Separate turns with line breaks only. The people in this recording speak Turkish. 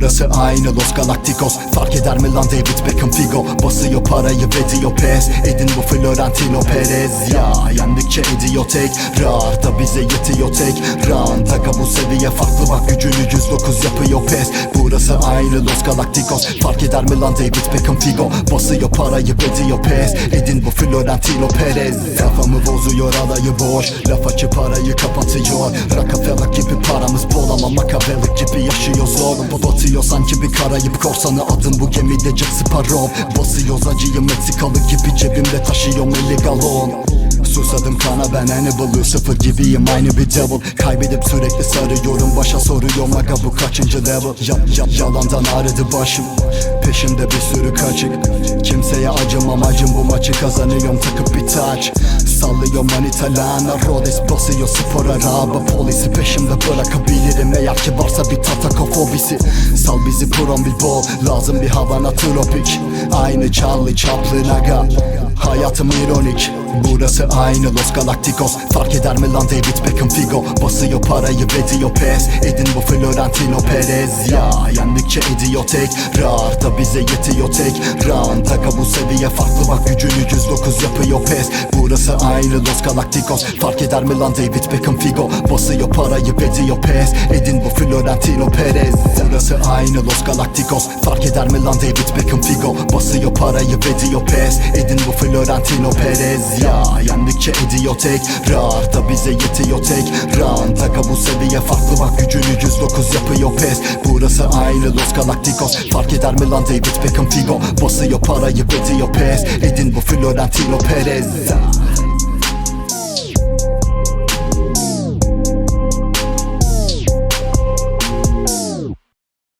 Burası aynı Los Galacticos. Fark eder mi lan David Beckham Figo? Basıyor parayı ve diyor pes. Edin bu Florentino Perez. Ya yendikçe ediyor tek Rar da bize yetiyor tek Ran Seviye farklı bak gücünü 109 yapıyor pes. Burası aynı Los Galacticos. Fark eder mi lan David Beckham Figo? Basıyor parayı ve diyor pes. Edin bu Florentino Perez. Kafamı bozuyor alayı boş. Laf açıp parayı kapatıyor. Rockefeller gibi paramız bol ama Machiavelli gibi yaşıyoruz oğlum Batıyor sanki bir karayip korsanı. Adım bu gemide Jack Sparrow Basıyoruz acıyı Meksikalı gibi cebimde taşıyorum 50 galon Susadım kana ben Hannibal Lucifer gibiyim. Aynı bir devil. Kaybedip sürekli sarıyorum. Başa soruyorum aga bu kaçıncı level? Ya, ya, Yalandan ağrıdı başım. Peşimde bir sürü kaçık. Kimseye acımam acım bu maçı kazanıyorum. Takıp bir taç. Sallıyorum manitalana Rhodes basıyor spor araba Polisi. Peşimde bırakabilirim. Eğer ki varsa bir tatakofobisi. Sal bizi prom bir bol Lazım bir havana tropik Aynı Charlie Chaplin aga Hayatım ironik Burası aynı Los Galacticos. Fark eder mi lan David Beckham Figo? Basıyor parayı ve diyor pes. Edin bu Florentino Perez. Ya yendikçe ediyor tek Rar da bize yetiyor tek. Ran Taka bu seviye farklı. Bak gücünü 109 yapıyor pes. Burası aynı Los Galacticos. Fark eder mi lan David Beckham Figo? Basıyor parayı ve diyor pes. Edin bu Florentino Perez. Burası aynı Los Galacticos. Fark eder mi lan David Beckham Figo? Basıyor parayı ve diyor pes. Edin bu Florentino Perez Ya. Yendikçe ediyor tek Rar da bize yetiyor tek Ran Taka bu seviye farklı bak gücünü 109 yapıyor pes Burası aynı Los Galacticos. Fark eder mi lan David Beckham Figo? Basıyor parayı ve diyor pes. Edin bu Florentino Perez